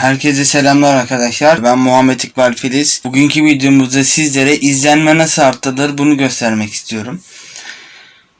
Herkese selamlar arkadaşlar. Ben Muhammed İkbal Filiz. Bugünkü videomuzda sizlere izlenme nasıl arttırılır bunu göstermek istiyorum.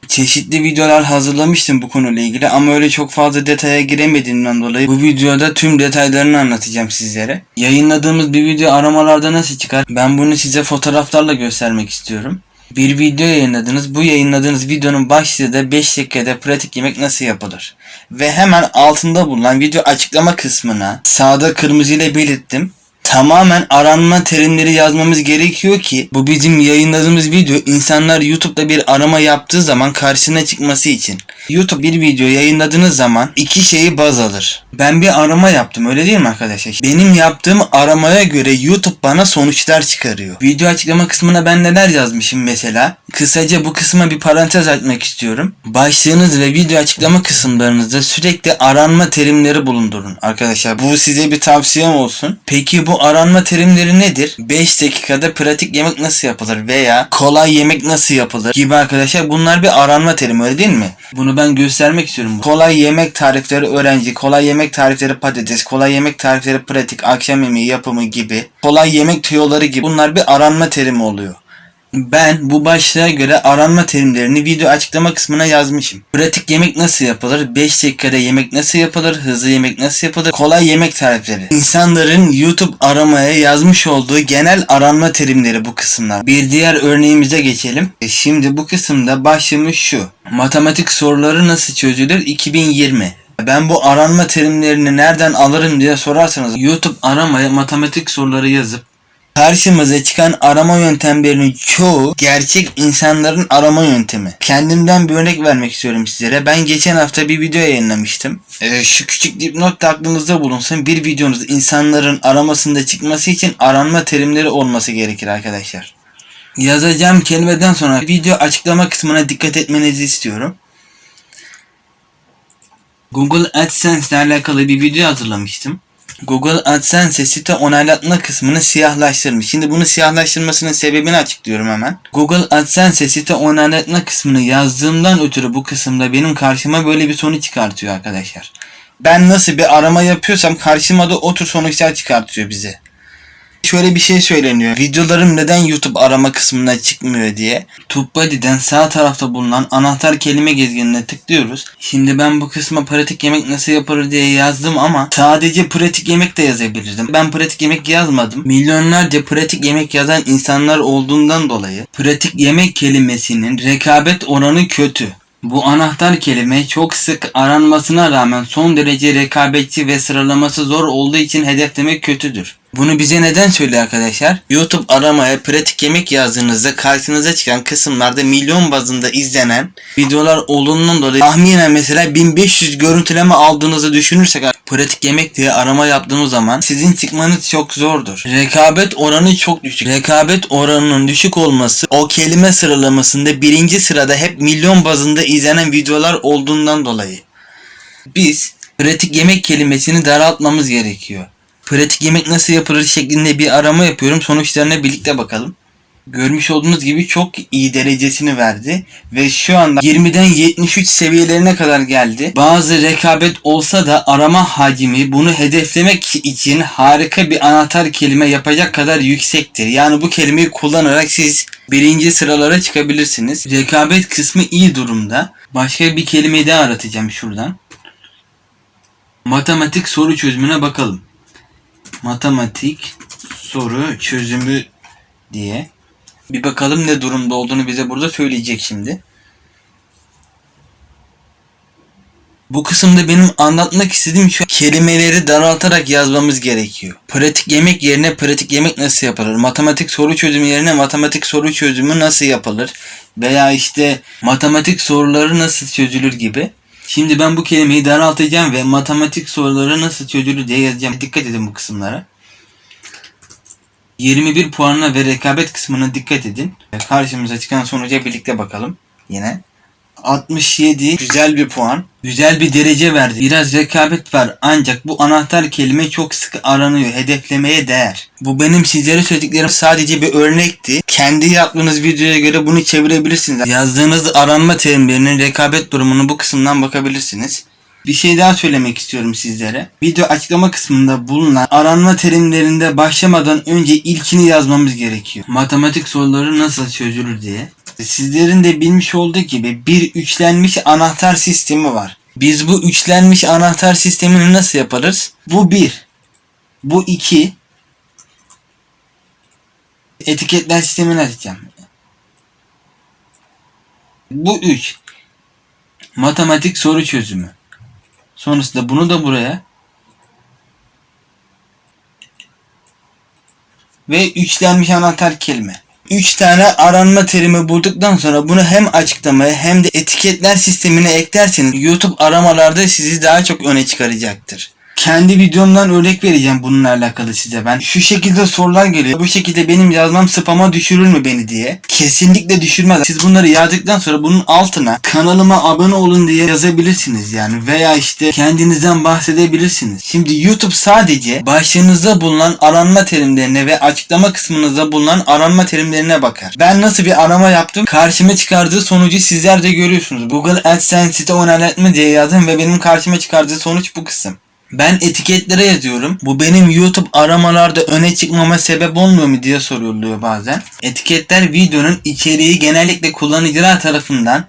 Çeşitli videolar hazırlamıştım bu konuyla ilgili ama öyle çok fazla detaya giremediğimden dolayı bu videoda tüm detaylarını anlatacağım sizlere. Yayınladığımız bir video aramalarda nasıl çıkar? Ben bunu size fotoğraflarla göstermek istiyorum. Bir video yayınladınız. Bu yayınladığınız videonun başlığı da 5 dakikada pratik yemek nasıl yapılır. Ve hemen altında bulunan video açıklama kısmına sağda kırmızı ile belirttim. Tamamen aranma terimleri yazmamız gerekiyor ki bu bizim yayınladığımız video insanlar YouTube'da bir arama yaptığı zaman karşısına çıkması için. YouTube bir video yayınladığınız zaman iki şeyi baz alır. Ben bir arama yaptım öyle değil mi arkadaşlar? Benim yaptığım aramaya göre YouTube bana sonuçlar çıkarıyor. Video açıklama kısmına ben neler yazmışım mesela? Kısaca bu kısma bir parantez açmak istiyorum. Başlığınız ve video açıklama kısımlarınızda sürekli aranma terimleri bulundurun arkadaşlar. Bu size bir tavsiyem olsun. Peki bu aranma terimleri nedir? 5 dakikada pratik yemek nasıl yapılır veya kolay yemek nasıl yapılır gibi arkadaşlar bunlar bir aranma terimi öyle değil mi? Bunu ben göstermek istiyorum. Kolay yemek tarifleri öğrenci, kolay yemek tarifleri patates, kolay yemek tarifleri pratik, akşam yemeği yapımı gibi, kolay yemek tüyoları gibi bunlar bir aranma terimi oluyor. Ben bu başlığa göre aranma terimlerini video açıklama kısmına yazmışım. Pratik yemek nasıl yapılır? 5 dakikada yemek nasıl yapılır? Hızlı yemek nasıl yapılır? Kolay yemek tarifleri. İnsanların YouTube aramaya yazmış olduğu genel aranma terimleri bu kısımlar. Bir diğer örneğimize geçelim. E şimdi bu kısımda başlığımız şu. Matematik soruları nasıl çözülür 2020. Ben bu aranma terimlerini nereden alırım diye sorarsanız YouTube aramaya matematik soruları yazıp Karşımıza çıkan arama yöntemlerinin çoğu gerçek insanların arama yöntemi. Kendimden bir örnek vermek istiyorum sizlere. Ben geçen hafta bir video yayınlamıştım. Ee, şu küçük dipnot da aklınızda bulunsun. Bir videonuz insanların aramasında çıkması için aranma terimleri olması gerekir arkadaşlar. Yazacağım kelimeden sonra video açıklama kısmına dikkat etmenizi istiyorum. Google AdSense ile alakalı bir video hazırlamıştım. Google AdSense site onaylatma kısmını siyahlaştırmış. Şimdi bunu siyahlaştırmasının sebebini açıklıyorum hemen. Google AdSense site onaylatma kısmını yazdığımdan ötürü bu kısımda benim karşıma böyle bir sonuç çıkartıyor arkadaşlar. Ben nasıl bir arama yapıyorsam karşıma da o tür sonuçlar çıkartıyor bize. Şöyle bir şey söyleniyor. Videolarım neden YouTube arama kısmına çıkmıyor diye. TubeBuddy'den sağ tarafta bulunan anahtar kelime gezginine tıklıyoruz. Şimdi ben bu kısma pratik yemek nasıl yapılır diye yazdım ama sadece pratik yemek de yazabilirdim. Ben pratik yemek yazmadım. Milyonlarca pratik yemek yazan insanlar olduğundan dolayı pratik yemek kelimesinin rekabet oranı kötü. Bu anahtar kelime çok sık aranmasına rağmen son derece rekabetçi ve sıralaması zor olduğu için hedeflemek kötüdür. Bunu bize neden söylüyor arkadaşlar? YouTube aramaya pratik yemek yazdığınızda karşınıza çıkan kısımlarda milyon bazında izlenen videolar olduğundan dolayı tahminen mesela 1500 görüntüleme aldığınızı düşünürsek pratik yemek diye arama yaptığınız zaman sizin çıkmanız çok zordur. Rekabet oranı çok düşük. Rekabet oranının düşük olması o kelime sıralamasında birinci sırada hep milyon bazında izlenen videolar olduğundan dolayı. Biz pratik yemek kelimesini daraltmamız gerekiyor. Pratik yemek nasıl yapılır şeklinde bir arama yapıyorum. Sonuçlarına birlikte bakalım. Görmüş olduğunuz gibi çok iyi derecesini verdi ve şu anda 20'den 73 seviyelerine kadar geldi. Bazı rekabet olsa da arama hacmi bunu hedeflemek için harika bir anahtar kelime yapacak kadar yüksektir. Yani bu kelimeyi kullanarak siz birinci sıralara çıkabilirsiniz. Rekabet kısmı iyi durumda. Başka bir kelimeyi daha aratacağım şuradan. Matematik soru çözümüne bakalım matematik soru çözümü diye. Bir bakalım ne durumda olduğunu bize burada söyleyecek şimdi. Bu kısımda benim anlatmak istediğim şu kelimeleri daraltarak yazmamız gerekiyor. Pratik yemek yerine pratik yemek nasıl yapılır? Matematik soru çözümü yerine matematik soru çözümü nasıl yapılır? Veya işte matematik soruları nasıl çözülür gibi. Şimdi ben bu kelimeyi daraltacağım ve matematik soruları nasıl çözülür diye yazacağım. Dikkat edin bu kısımlara. 21 puanına ve rekabet kısmına dikkat edin. Karşımıza çıkan sonuca birlikte bakalım. Yine. 67 güzel bir puan. Güzel bir derece verdi. Biraz rekabet var ancak bu anahtar kelime çok sık aranıyor. Hedeflemeye değer. Bu benim sizlere söylediklerim sadece bir örnekti. Kendi yaptığınız videoya göre bunu çevirebilirsiniz. Yazdığınız aranma terimlerinin rekabet durumunu bu kısımdan bakabilirsiniz. Bir şey daha söylemek istiyorum sizlere. Video açıklama kısmında bulunan aranma terimlerinde başlamadan önce ilkini yazmamız gerekiyor. Matematik soruları nasıl çözülür diye. Sizlerin de bilmiş olduğu gibi bir üçlenmiş anahtar sistemi var. Biz bu üçlenmiş anahtar sistemini nasıl yaparız? Bu bir. Bu iki. Etiketler sistemini açacağım. Bu üç. Matematik soru çözümü. Sonrasında bunu da buraya. Ve üçlenmiş anahtar kelime. 3 tane aranma terimi bulduktan sonra bunu hem açıklamaya hem de etiketler sistemine eklerseniz YouTube aramalarda sizi daha çok öne çıkaracaktır. Kendi videomdan örnek vereceğim bununla alakalı size ben. Şu şekilde sorular geliyor. Bu şekilde benim yazmam spama düşürür mü beni diye. Kesinlikle düşürmez. Siz bunları yazdıktan sonra bunun altına kanalıma abone olun diye yazabilirsiniz yani. Veya işte kendinizden bahsedebilirsiniz. Şimdi YouTube sadece başlığınızda bulunan aranma terimlerine ve açıklama kısmınızda bulunan aranma terimlerine bakar. Ben nasıl bir arama yaptım? Karşıma çıkardığı sonucu sizler de görüyorsunuz. Google AdSense site onaylatma diye yazdım ve benim karşıma çıkardığı sonuç bu kısım. Ben etiketlere yazıyorum. Bu benim YouTube aramalarda öne çıkmama sebep olmuyor mu diye soruluyor bazen. Etiketler videonun içeriği genellikle kullanıcılar tarafından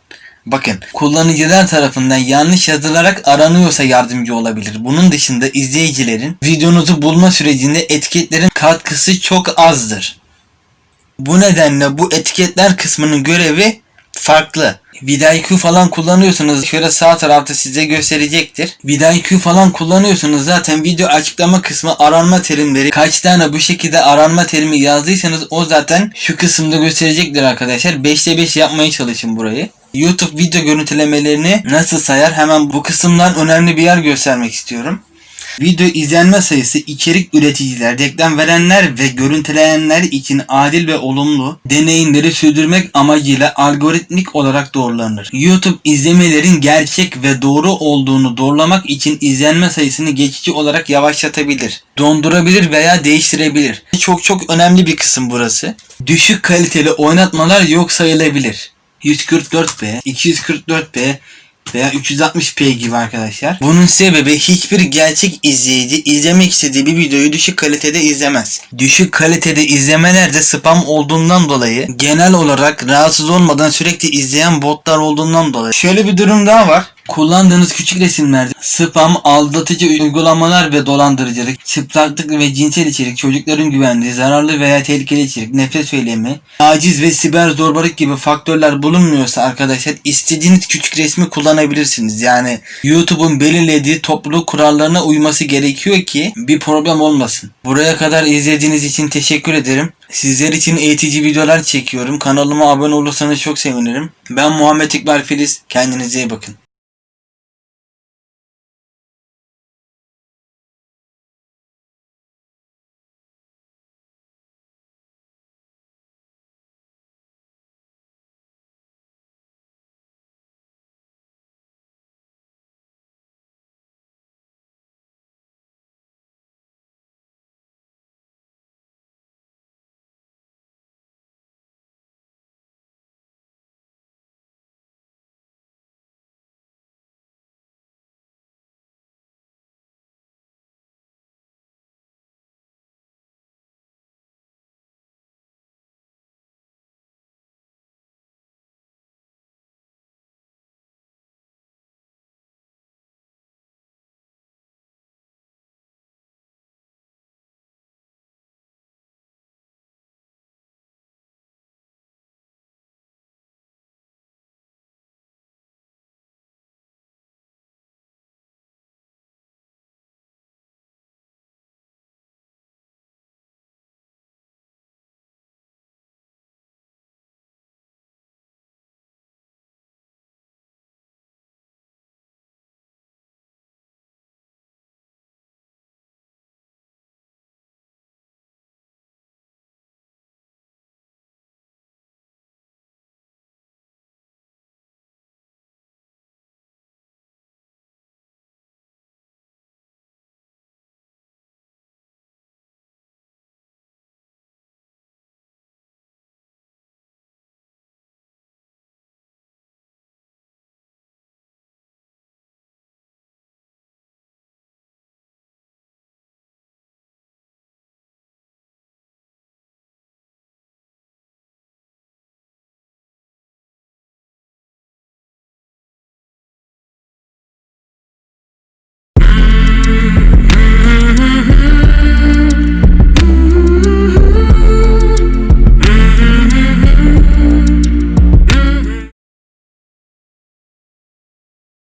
Bakın kullanıcılar tarafından yanlış yazılarak aranıyorsa yardımcı olabilir. Bunun dışında izleyicilerin videonuzu bulma sürecinde etiketlerin katkısı çok azdır. Bu nedenle bu etiketler kısmının görevi farklı. VidIQ falan kullanıyorsanız şöyle sağ tarafta size gösterecektir. VidIQ falan kullanıyorsanız zaten video açıklama kısmı aranma terimleri kaç tane bu şekilde aranma terimi yazdıysanız o zaten şu kısımda gösterecektir arkadaşlar. 5'te 5 yapmaya çalışın burayı. YouTube video görüntülemelerini nasıl sayar hemen bu kısımdan önemli bir yer göstermek istiyorum. Video izlenme sayısı içerik üreticiler, reklam verenler ve görüntüleyenler için adil ve olumlu deneyimleri sürdürmek amacıyla algoritmik olarak doğrulanır. YouTube izlemelerin gerçek ve doğru olduğunu doğrulamak için izlenme sayısını geçici olarak yavaşlatabilir, dondurabilir veya değiştirebilir. Çok çok önemli bir kısım burası. Düşük kaliteli oynatmalar yok sayılabilir. 144p, 244p veya 360p gibi arkadaşlar. Bunun sebebi hiçbir gerçek izleyici izlemek istediği bir videoyu düşük kalitede izlemez. Düşük kalitede izlemeler de spam olduğundan dolayı genel olarak rahatsız olmadan sürekli izleyen botlar olduğundan dolayı. Şöyle bir durum daha var. Kullandığınız küçük resimlerde spam, aldatıcı uygulamalar ve dolandırıcılık, çıplaklık ve cinsel içerik, çocukların güvenliği, zararlı veya tehlikeli içerik, nefret söylemi, aciz ve siber zorbalık gibi faktörler bulunmuyorsa arkadaşlar istediğiniz küçük resmi kullanabilirsiniz. Yani YouTube'un belirlediği topluluk kurallarına uyması gerekiyor ki bir problem olmasın. Buraya kadar izlediğiniz için teşekkür ederim. Sizler için eğitici videolar çekiyorum. Kanalıma abone olursanız çok sevinirim. Ben Muhammed İkbal Filiz. Kendinize iyi bakın.